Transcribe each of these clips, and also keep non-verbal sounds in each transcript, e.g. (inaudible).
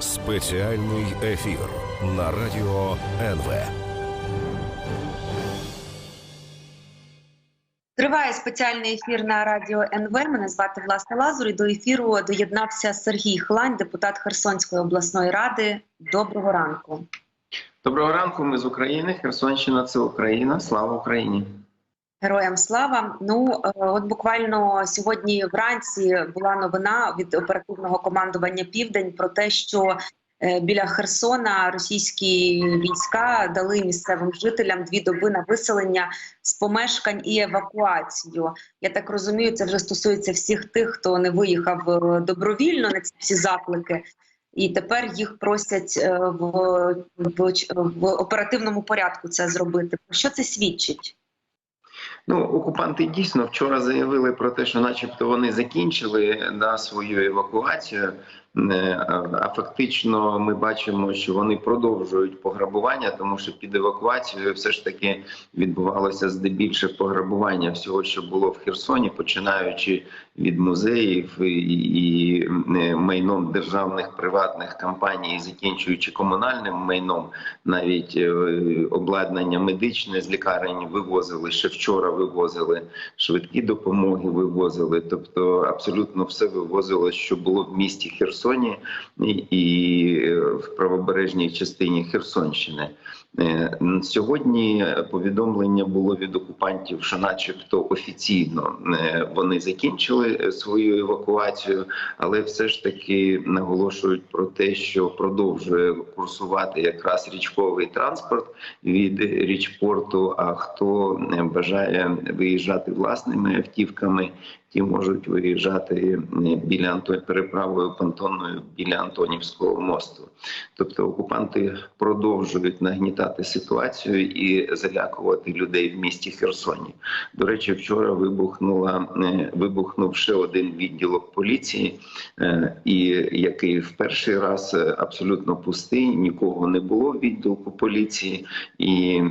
Спеціальний ефір на радіо НВ. Триває спеціальний ефір на радіо НВ. Мене звати Власна Лазур. І до ефіру доєднався Сергій Хлань, депутат Херсонської обласної ради. Доброго ранку. Доброго ранку. Ми з України. Херсонщина це Україна. Слава Україні. Героям слава. Ну е, от буквально сьогодні вранці була новина від оперативного командування Південь про те, що е, біля Херсона російські війська дали місцевим жителям дві доби на виселення з помешкань і евакуацію. Я так розумію, це вже стосується всіх тих, хто не виїхав е, добровільно на ці всі заклики. І тепер їх просять в, в, в оперативному порядку це зробити. Про що це свідчить? Ну, окупанти дійсно вчора заявили про те, що, начебто, вони закінчили да, свою евакуацію. Е, А фактично, ми бачимо, що вони продовжують пограбування, тому що під евакуацією все ж таки відбувалося здебільше пограбування всього, що було в Херсоні, починаючи від музеїв і, і е, майном державних приватних компаній, закінчуючи комунальним майном, навіть е, обладнання медичне з лікарень вивозили ще вчора. Вивозили швидкі допомоги, вивозили, тобто абсолютно все вивозило, що було в місті Херсоні і, і в правобережній частині Херсонщини. Е, Сьогодні повідомлення було від окупантів, що, начебто, офіційно е, вони закінчили свою евакуацію, але все ж таки наголошують про те, що продовжує курсувати якраз річковий транспорт від річпорту. А хто е, бажає виїжджати власними автівками, ті можуть виїжджати біля переправою понтонною біля Антонівського мосту. Тобто окупанти продовжують нагнітати ситуацію і залякувати людей в місті Херсоні. До речі, вчора вибухнула е, вибухнув ще один відділок поліції, е, і який в перший раз е, абсолютно пустий, нікого не було в відділку поліції, і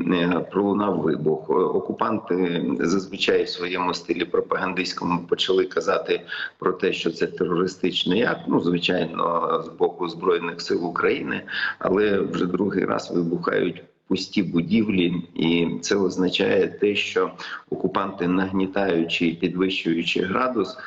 пролунав вибух. Окупанти зазвичай в своєму стилі пропагандистському почали казати про те, що це терористичний акт. Ну звичайно, з боку збройних сил України, але вже другий раз вибухають. Пусті будівлі, і це означає те, що окупанти, нагнітаючи і підвищуючи градус,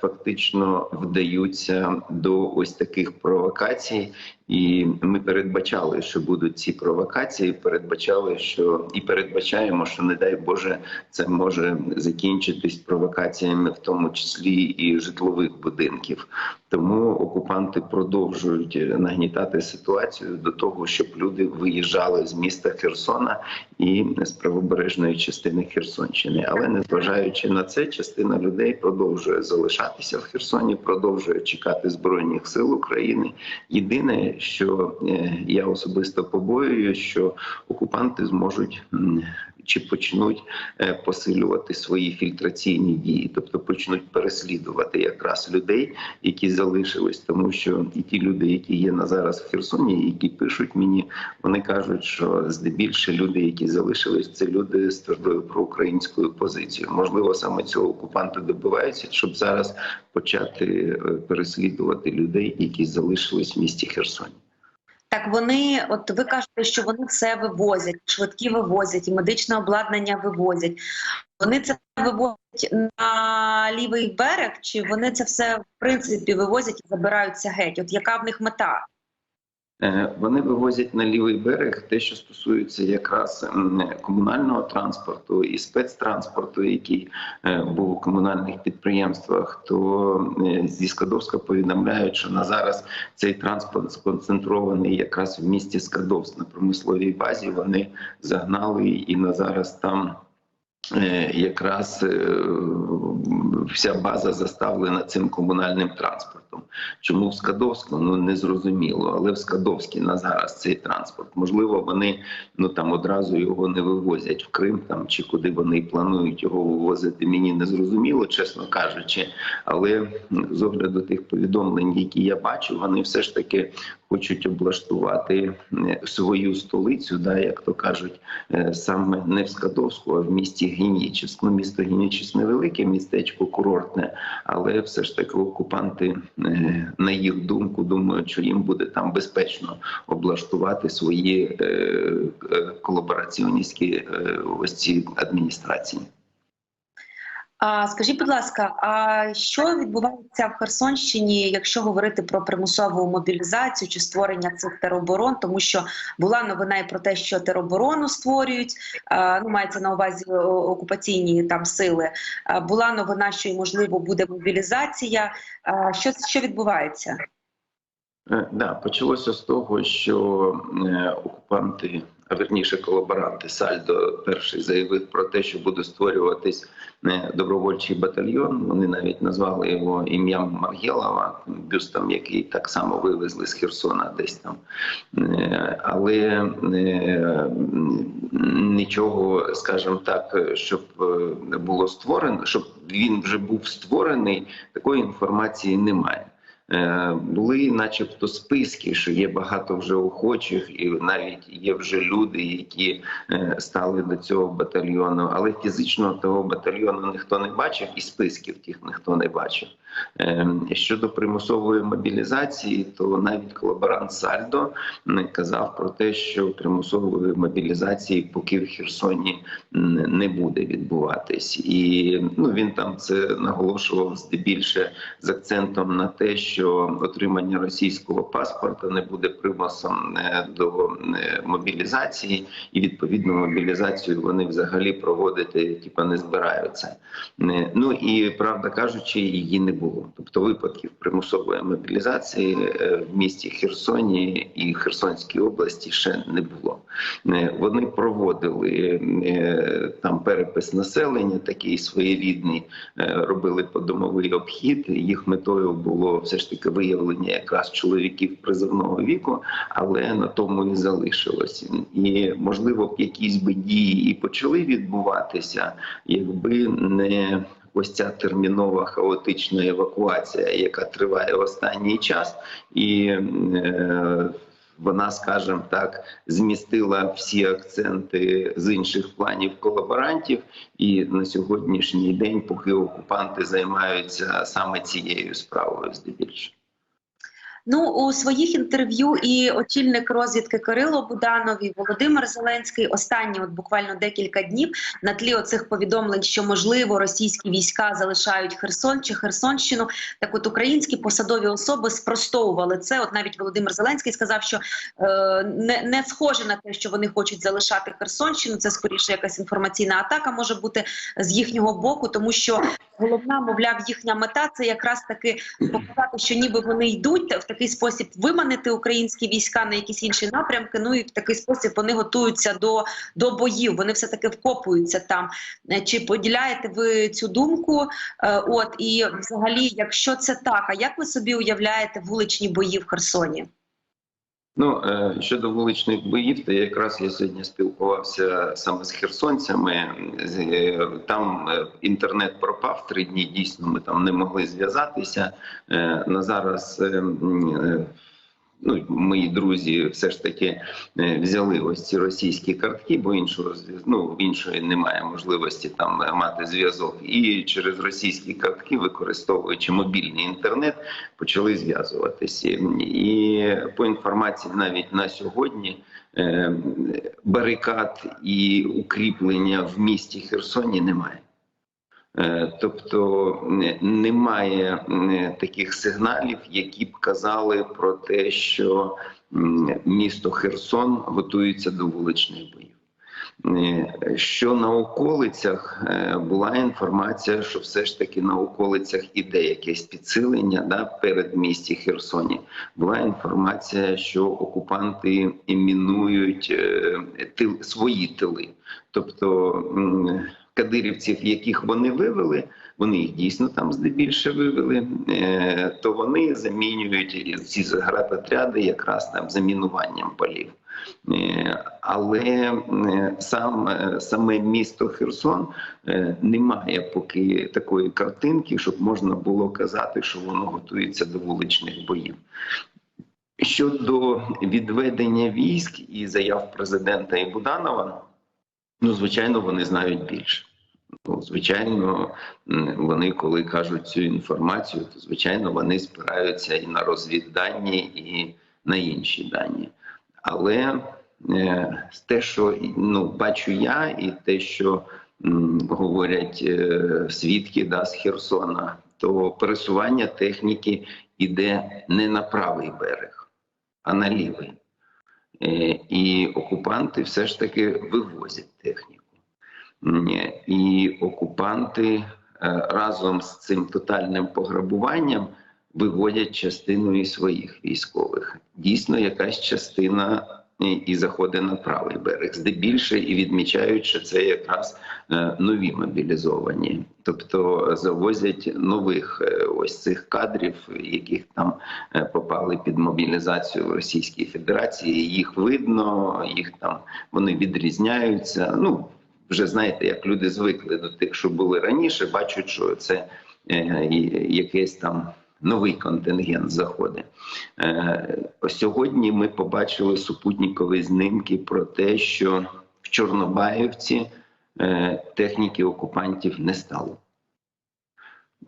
фактично вдаються до ось таких провокацій. І ми передбачали, що будуть ці провокації. Передбачали, що і передбачаємо, що не дай Боже, це може закінчитись провокаціями, в тому числі і житлових будинків. Тому окупанти продовжують нагнітати ситуацію до того, щоб люди виїжджали з міста Херсона і з правобережної частини Херсонщини. Але незважаючи на це, частина людей продовжує залишатися в Херсоні, продовжує чекати збройних сил України. Єдине що я особисто побоюю, що окупанти зможуть чи почнуть посилювати свої фільтраційні дії, тобто почнуть переслідувати якраз людей, які залишились, тому що і ті люди, які є на зараз в Херсоні, які пишуть мені, вони кажуть, що здебільше люди, які залишились, це люди з твердою проукраїнською позицією. Можливо, саме цього окупанти добиваються, щоб зараз почати переслідувати людей, які залишились в місті Херсоні. Так вони, от ви кажете, що вони все вивозять, швидкі вивозять і медичне обладнання вивозять. Вони це вивозять на лівий берег, чи вони це все в принципі вивозять і забираються геть? От яка в них мета? Вони вивозять на лівий берег те, що стосується якраз комунального транспорту і спецтранспорту, який був у комунальних підприємствах. То зі Скадовська повідомляють, що на зараз цей транспорт сконцентрований якраз в місті Скадовськ на промисловій базі. Вони загнали і на зараз там. Якраз вся база заставлена цим комунальним транспортом. Чому в Скадовську? Ну не зрозуміло, але в Скадовській на зараз цей транспорт. Можливо, вони ну там одразу його не вивозять в Крим там чи куди вони планують його вивозити. Мені не зрозуміло, чесно кажучи. Але з огляду тих повідомлень, які я бачу, вони все ж таки хочуть облаштувати свою столицю, да, як то кажуть, саме не в Скадовську, а в місті Генічеськ. Ну, місто Генічеськ невелике містечко курортне, але все ж таки окупанти е, на їх думку, думають, що їм буде там безпечно облаштувати свої е, е, колабораціоністські е, ось ці адміністрації. А скажіть, будь ласка, а що відбувається в Херсонщині, якщо говорити про примусову мобілізацію чи створення цих тероборон? Тому що була новина і про те, що тероборону створюють. а, Ну мається на увазі окупаційні там сили. А, Була новина, що і можливо буде мобілізація. А, Що що відбувається? Е, Да, почалося з того, що е, окупанти, а верніше колаборанти Сальдо перший заявив про те, що буде створюватись е, добровольчий батальйон. Вони навіть назвали його ім'ям Маргєлова, бюстом, який так само вивезли з Херсона, десь там. Е, Але е, нічого, скажімо так, щоб е, було створено, щоб він вже був створений, такої інформації немає. Е, Були, начебто, списки, що є багато вже охочих, і навіть є вже люди, які е, стали до цього батальйону. Але фізично того батальйону ніхто не бачив, і списків тих ніхто не бачив. Е, Щодо примусової мобілізації, то навіть колаборант Сальдо казав про те, що примусової мобілізації поки в Херсоні не буде відбуватись, і ну він там це наголошував здебільше з акцентом на те, що отримання російського паспорта не буде примусом е, до е, мобілізації, і відповідно мобілізацію вони взагалі проводити типа не збираються. Е, Ну і правда кажучи, її не було. Тобто випадків примусової мобілізації в місті Херсоні і Херсонській області ще не було. Вони проводили там перепис населення, такий своєрідний, робили подомовий обхід. Їх метою було все ж таки виявлення якраз чоловіків призовного віку, але на тому і залишилось. І можливо б якісь би дії і почали відбуватися, якби не ось ця термінова хаотична евакуація, яка триває останній час, і е, вона, скажімо так, змістила всі акценти з інших планів колаборантів. І на сьогоднішній день, поки окупанти займаються саме цією справою, здебільшого. Ну у своїх інтерв'ю і очільник розвідки Кирило Буданов і Володимир Зеленський останні, от буквально декілька днів, на тлі оцих повідомлень, що можливо російські війська залишають Херсон чи Херсонщину. Так, от українські посадові особи спростовували це. От навіть Володимир Зеленський сказав, що е, не, не схоже на те, що вони хочуть залишати Херсонщину. Це скоріше якась інформаційна атака може бути з їхнього боку, тому що головна, мовляв, їхня мета це якраз таки показати, що ніби вони йдуть в такий спосіб виманити українські війська на якісь інші напрямки. Ну і в такий спосіб вони готуються до, до боїв. Вони все таки вкопуються там. Е, Чи поділяєте ви цю думку? Е, От і взагалі, якщо це так, а як ви собі уявляєте вуличні бої в Херсоні? Ну е, щодо вуличних боїв, то якраз я сьогодні спілкувався саме з херсонцями. Е, Там е, інтернет пропав три дні. Дійсно, ми там не могли зв'язатися. На зараз ну, мої друзі все ж таки е, взяли ось ці російські картки, бо іншого ну, іншої немає можливості там е, мати зв'язок. І через російські картки, використовуючи мобільний інтернет, почали зв'язуватися. І по інформації навіть на сьогодні е, барикад і укріплення в місті Херсоні немає. Е, Тобто немає таких сигналів, які б казали про те, що місто Херсон готується до вуличних боїв. Е, Що на околицях е, була інформація, що все ж таки на околицях іде якесь підсилення да, перед місті Херсоні. Була інформація, що окупанти імінують е, тил, свої тили, тобто кадирівців, яких вони вивели. Вони їх дійсно там здебільше вивели, е, то вони замінюють ці заградотряди якраз там замінуванням полів. Е, Але е, сам саме місто Херсон не має поки такої картинки, щоб можна було казати, що воно готується до вуличних боїв. Щодо відведення військ і заяв президента і Буданова, ну звичайно, вони знають більше. Ну, звичайно, вони, коли кажуть цю інформацію, то звичайно вони спираються і на розвіддані, і на інші дані. Але е, те, що ну, бачу я, і те, що м, говорять е, свідки да, з Херсона, то пересування техніки іде не на правий берег, а на лівий. Е, і окупанти все ж таки вивозять техніку. І окупанти е, разом з цим тотальним пограбуванням виводять частину і своїх військових. Дійсно, якась частина і- заходить на правий берег, здебільше і відмічають, що це якраз е, нові мобілізовані, тобто завозять нових е, ось цих кадрів, яких там е, попали під мобілізацію в Російській Федерації. Їх видно, їх там вони відрізняються. Ну вже знаєте, як люди звикли до тих, що були раніше, бачать, що це якийсь там новий контингент заходить. Е, сьогодні ми побачили супутникові знімки про те, що в Чорнобаївці е, техніки окупантів не стало.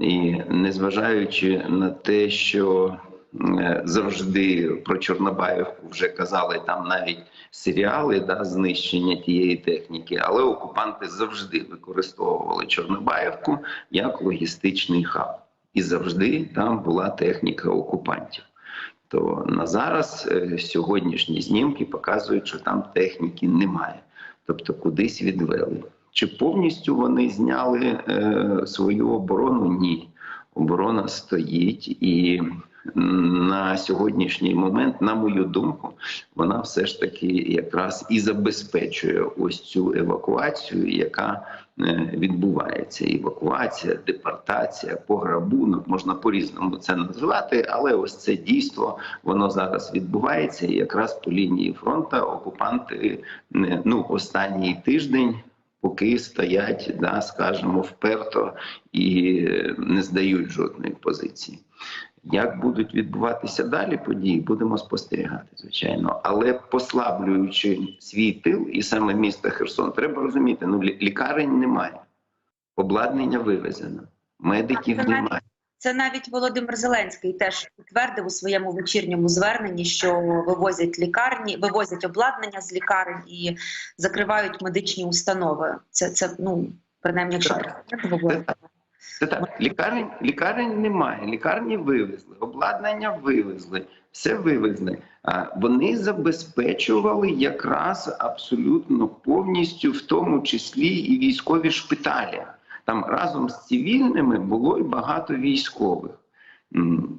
І незважаючи на те, що е, завжди про Чорнобаївку вже казали там навіть серіали да, знищення тієї техніки, але окупанти завжди використовували Чорнобаївку як логістичний хаб. І завжди там була техніка окупантів. То на зараз е, сьогоднішні знімки показують, що там техніки немає, тобто кудись відвели. Чи повністю вони зняли е, свою оборону? Ні. Оборона стоїть, і на сьогоднішній момент, на мою думку, вона все ж таки якраз і забезпечує ось цю евакуацію, яка відбувається. Евакуація, депортація, пограбунок можна по-різному це назвати, але ось це дійство воно зараз відбувається. І якраз по лінії фронту окупанти е, ну останній тиждень. Поки стоять, да, скажімо, вперто і е, не здають жодної позиції. Як будуть відбуватися далі події, будемо спостерігати, звичайно. Але послаблюючи свій тил і саме місто Херсон, треба розуміти, ну лікарень немає, обладнання вивезено, медиків Це навіть- немає. Це навіть Володимир Зеленський теж підтвердив у своєму вечірньому зверненні, що вивозять лікарні, вивозять обладнання з лікарень і закривають медичні установи. Це це ну принаймні, якщо Так. президент говорить. Це так, лікарень, лікарень немає, лікарні вивезли, обладнання вивезли, все вивезли. А вони забезпечували якраз абсолютно повністю, в тому числі і військові шпиталі. Там разом з цивільними було й багато військових.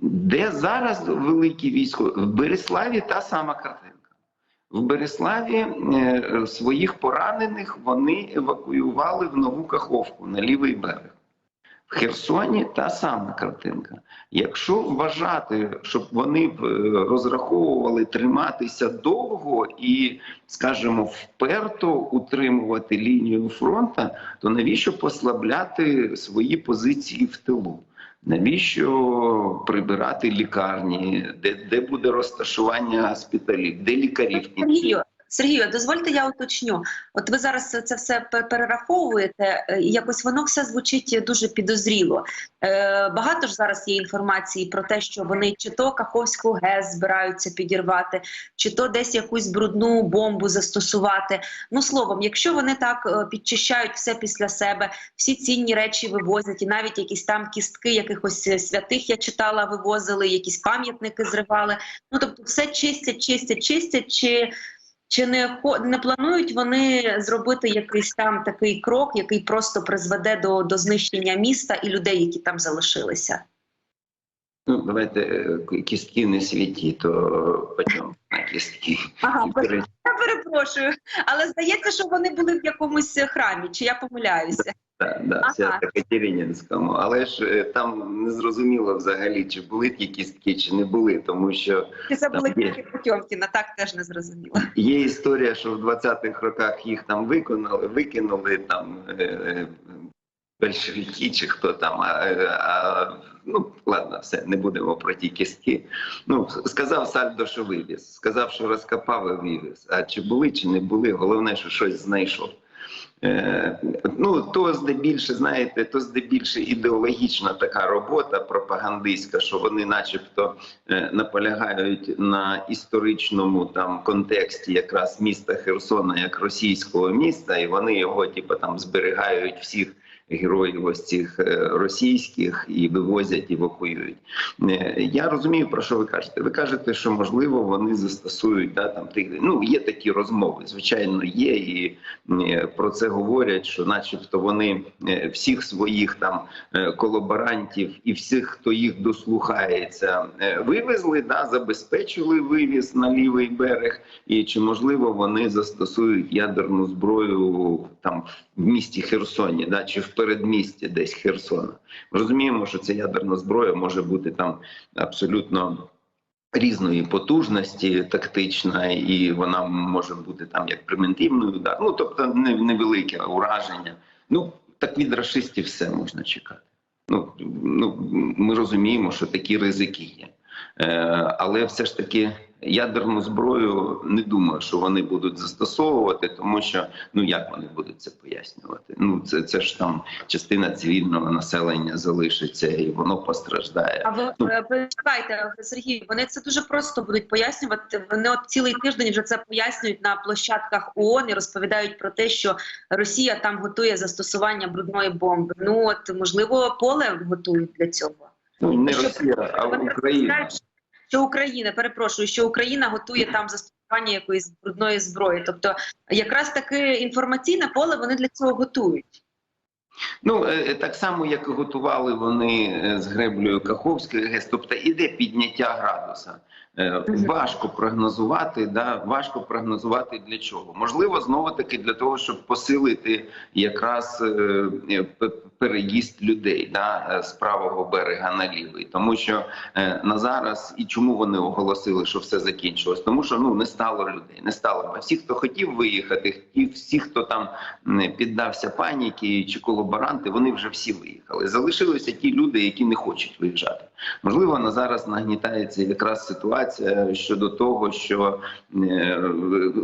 Де зараз великі військові? В Береславі та сама картинка. В Береславі е, своїх поранених вони евакуювали в нову Каховку на лівий берег. В Херсоні та сама картинка. Якщо вважати, щоб вони е, розраховували триматися довго і, скажімо, вперто утримувати лінію фронту, то навіщо послабляти свої позиції в тилу? Навіщо прибирати лікарні, де, де буде розташування госпіталів, де лікарів? Сергію, дозвольте, я уточню. От ви зараз це все перераховуєте, е, і якось воно все звучить дуже підозріло. Е, багато ж зараз є інформації про те, що вони чи то Каховську ГЕС збираються підірвати, чи то десь якусь брудну бомбу застосувати. Ну словом, якщо вони так е, підчищають все після себе, всі цінні речі вивозять, і навіть якісь там кістки якихось е, святих я читала, вивозили, якісь пам'ятники зривали. Ну тобто, все чистять, чистять, чистять. Чи чи не не планують вони зробити якийсь там такий крок, який просто призведе до, до знищення міста і людей, які там залишилися? Ну, давайте е, кістки не світі, то потім на кістки. Ага, (laughs) я перепрошую, але здається, що вони були в якомусь храмі. Чи я помиляюся? Да, да, Ага. Свято-Катерининському. Але ж е, там не зрозуміло взагалі, чи були ті кістки, чи не були, тому що Чи це були тільки Потьомкіна? Так теж не зрозуміло. є історія, що в 20-х роках їх там виконали, викинули там е, е, большевики чи хто там. А, а, ну ладно, все, не будемо про ті кістки. Ну, сказав Сальдо, що вивіз, сказав, що розкопав і вивіз. А чи були, чи не були, головне, що щось знайшов. Е, Ну, то здебільше, знаєте, то здебільше ідеологічна така робота пропагандистська, що вони, начебто, е, наполягають на історичному там контексті якраз міста Херсона як російського міста, і вони його, типу, там зберігають всіх. Героїв ось цих е, російських і вивозять, і евакуюють. Е, Я розумію, про що ви кажете. Ви кажете, що можливо вони застосують да там тих. Ну є такі розмови, звичайно, є, і е, про це говорять, що, начебто, вони всіх своїх там колаборантів і всіх, хто їх дослухається, вивезли, да, забезпечили вивіз на лівий берег. І чи можливо вони застосують ядерну зброю там в місті Херсоні, да, чи в передмісті десь Херсона? Ми розуміємо, що ця ядерна зброя може бути там абсолютно. Різної потужності тактична, і вона може бути там як примітивною удар. Ну тобто невелике ураження. Ну так від рашистів все можна чекати. Ну, ну ми розуміємо, що такі ризики є. Е, але все ж таки ядерну зброю не думаю, що вони будуть застосовувати, тому що ну як вони будуть це пояснювати? Ну це, це ж там частина цивільного населення залишиться і воно постраждає. А ви Ну. е, Сергій, вони це дуже просто будуть пояснювати. Вони от цілий тиждень вже це пояснюють на площадках ООН і розповідають про те, що Росія там готує застосування брудної бомби. Ну от можливо, поле готують для цього. Ну не Росія, а Україна. Що Україна, перепрошую, що Україна готує там застосування якоїсь брудної зброї. Тобто, якраз таке інформаційне поле вони для цього готують. Ну е, так само, як і готували вони е, з греблею Каховської ГЕС, тобто іде підняття градуса. Е, Важко прогнозувати, да важко прогнозувати для чого. Можливо, знову таки для того, щоб посилити якраз е, е, переїзд людей да, е, з правого берега на лівий, тому що е, на зараз і чому вони оголосили, що все закінчилось? Тому що ну не стало людей, не стало. А всі, хто хотів виїхати, ті, всі, хто там не піддався паніки чи колаборанти, вони вже всі виїхали. Залишилися ті люди, які не хочуть виїжджати. Можливо, на зараз нагнітається якраз ситуація щодо того, що е,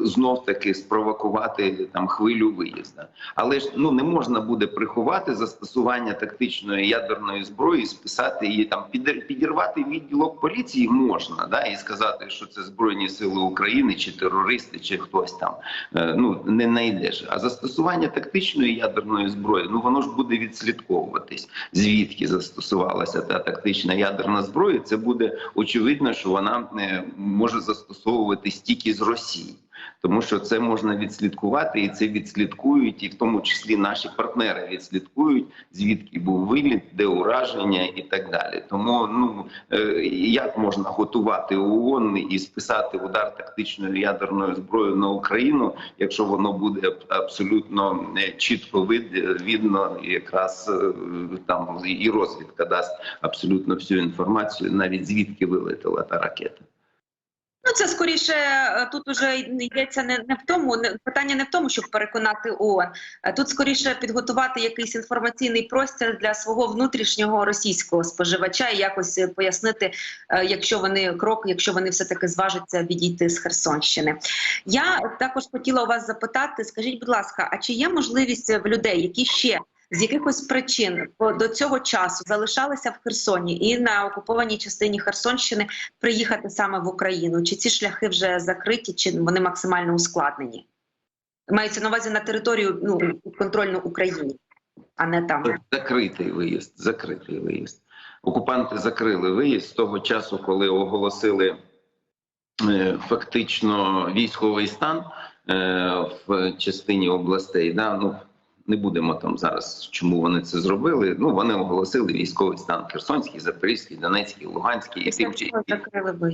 знов таки спровокувати там хвилю виїзду. Але ж ну не можна буде приховати застосування тактичної ядерної зброї, списати її там підірвати відділок поліції можна, да і сказати, що це збройні сили України, чи терористи, чи хтось там. Е, ну не знайдеш. А застосування тактичної ядерної зброї, ну воно ж буде відслідковуватись, звідки застосувалася та тактична ядерна зброя. Це буде очевидно, що вона е, може застосовуватись тільки з Росії. Тому що це можна відслідкувати, і це відслідкують, і в тому числі наші партнери відслідкують, звідки був виліт, де ураження і так далі. Тому ну е, як можна готувати ООН і списати удар тактичною ядерною зброєю на Україну, якщо воно буде абсолютно е, чітко вид- видно, якраз е, там і розвідка дасть абсолютно всю інформацію, навіть звідки вилетіла та ракета. Ну це скоріше е, тут уже йдеться не, не в тому, не питання не в тому, щоб переконати ООН. Е, Тут скоріше підготувати якийсь інформаційний простір для свого внутрішнього російського споживача і якось е, пояснити, якщо вони крок, якщо вони все таки зважаться відійти з Херсонщини. Я також хотіла у вас запитати: скажіть, будь ласка, а чи є можливість в людей, які ще з якихось причин до цього часу залишалися в Херсоні і на окупованій частині Херсонщини приїхати саме в Україну? Чи ці шляхи вже закриті, чи вони максимально ускладнені? Мається на увазі на територію ну контрольну Україні, а не там. Закритий виїзд, закритий виїзд. Окупанти закрили виїзд з того часу, коли оголосили е, фактично військовий стан е, в частині областей. Да? Ну, не будемо там зараз, чому вони це зробили. Ну вони оголосили військовий стан Херсонський, Запорізький, Донецький, Луганський і тим чи-.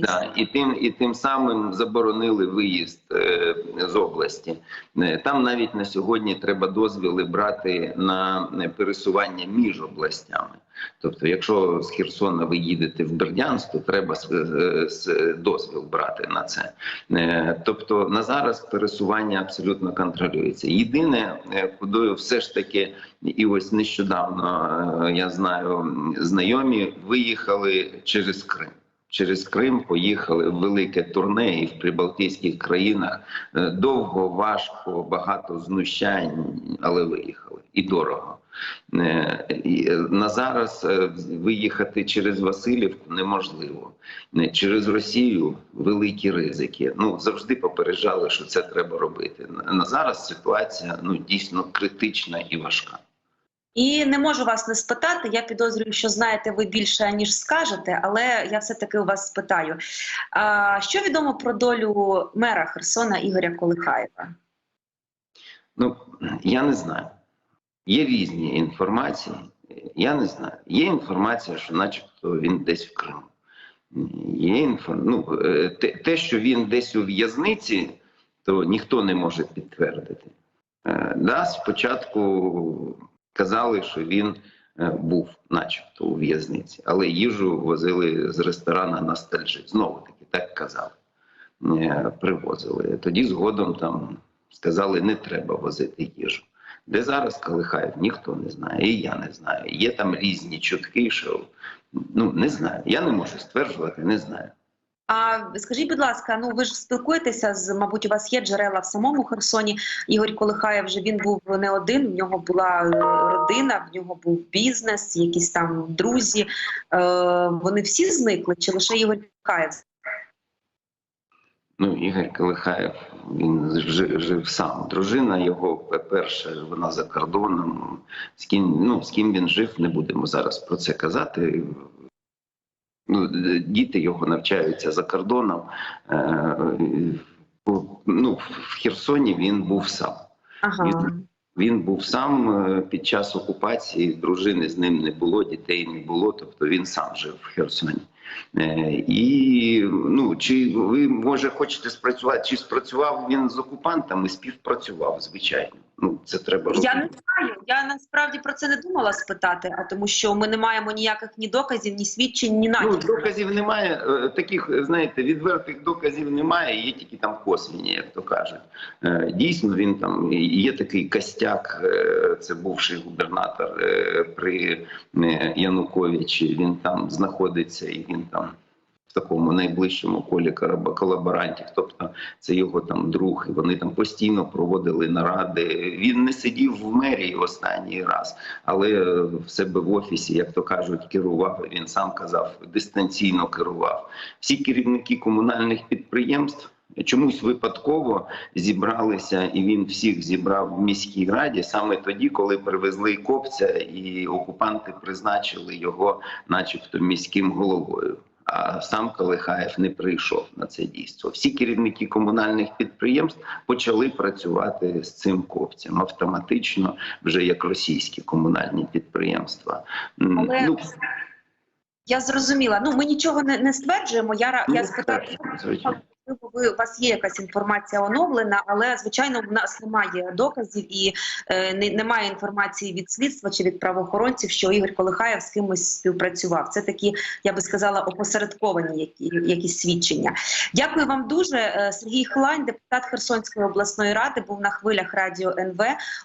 Да, і тим і тим самим заборонили виїзд е, з області. Е, Там навіть на сьогодні треба дозвіли брати на е, пересування між областями. Тобто, якщо з Херсона ви їдете в Бердянськ, то треба е, дозвіл брати на це. Е, Тобто на зараз пересування абсолютно контролюється. Єдине, е, куди все ж таки, і ось нещодавно я знаю, знайомі виїхали через Крим. через Крим поїхали в велике турне і в прибалтійських країнах. Довго, важко, багато знущань, але виїхали і дорого. Е, е, На зараз е, виїхати через Васильівку неможливо. Не, Через Росію великі ризики. Ну завжди попереджали, що це треба робити. На- На зараз ситуація ну дійсно критична і важка. І не можу вас не спитати. Я підозрюю, що знаєте ви більше ніж скажете, але я все таки у вас спитаю. А, що відомо про долю мера Херсона Ігоря Колихаєва? Ну я не знаю. Є різні інформації. Я не знаю. Є інформація, що, начебто, він десь в Криму. Є інфо... ну, е, те, що він десь у в'язниці, то ніхто не може підтвердити. Е, Да, спочатку казали, що він е, був, начебто, у в'язниці, але їжу возили з ресторана на. Знову таки, так казали. Привозили. Тоді згодом там сказали, не треба возити їжу. Де зараз Калихаєв, ніхто не знає, і я не знаю. Є там різні чутки, що ну не знаю. Я не можу стверджувати, не знаю. А скажіть, будь ласка, ну ви ж спілкуєтеся з, мабуть, у вас є джерела в самому Херсоні. Ігор Колихаєв вже він був не один. В нього була е, родина, в нього був бізнес, якісь там друзі. Е, вони всі зникли, чи лише Ігор Колихаєв? Ну, Ігор Калихаєв, він жив, жив сам. Дружина його, перше, вона за кордоном. З ким, ну, з ким він жив, не будемо зараз про це казати. Ну, діти його навчаються за кордоном. Е, ну, в Херсоні він був сам. Ага. Він був сам е, під час окупації, дружини з ним не було, дітей не було, тобто він сам жив в Херсоні. Е, І ну чи ви може хочете спрацювати? Чи спрацював він з окупантами? Співпрацював, звичайно. Ну це треба робити. Я не знаю. Я насправді про це не думала спитати, а тому, що ми не маємо ніяких ні доказів, ні свідчень, ні Ну, доказів немає. е, Таких, знаєте, відвертих доказів немає, є тільки там косвіні, як то кажуть. Е, Дійсно, він там є такий костяк, е, це бувший губернатор е, при е, Януковичі. Він там знаходиться і він там. В такому найближчому колі колаборантів, тобто це його там друг, і вони там постійно проводили наради. Він не сидів в мерії останній раз, але в себе в офісі, як то кажуть, керував. Він сам казав, дистанційно керував. Всі керівники комунальних підприємств чомусь випадково зібралися, і він всіх зібрав в міській раді саме тоді, коли привезли копця, і окупанти призначили його, начебто, міським головою. А сам Калихаєв не прийшов на це дійство. Всі керівники комунальних підприємств почали працювати з цим копцем автоматично, вже як російські комунальні підприємства. Але ну, Я зрозуміла. Ну ми нічого не, не стверджуємо. Я я спитаю. звичайно. Можливо, ви у вас є якась інформація оновлена, але звичайно в нас немає доказів і е, не, немає інформації від слідства чи від правоохоронців, що Ігор Колихаєв з кимось співпрацював. Це такі, я би сказала, опосередковані які, якісь свідчення. Дякую вам дуже. Е, Сергій Хлань, депутат Херсонської обласної ради, був на хвилях радіо НВ.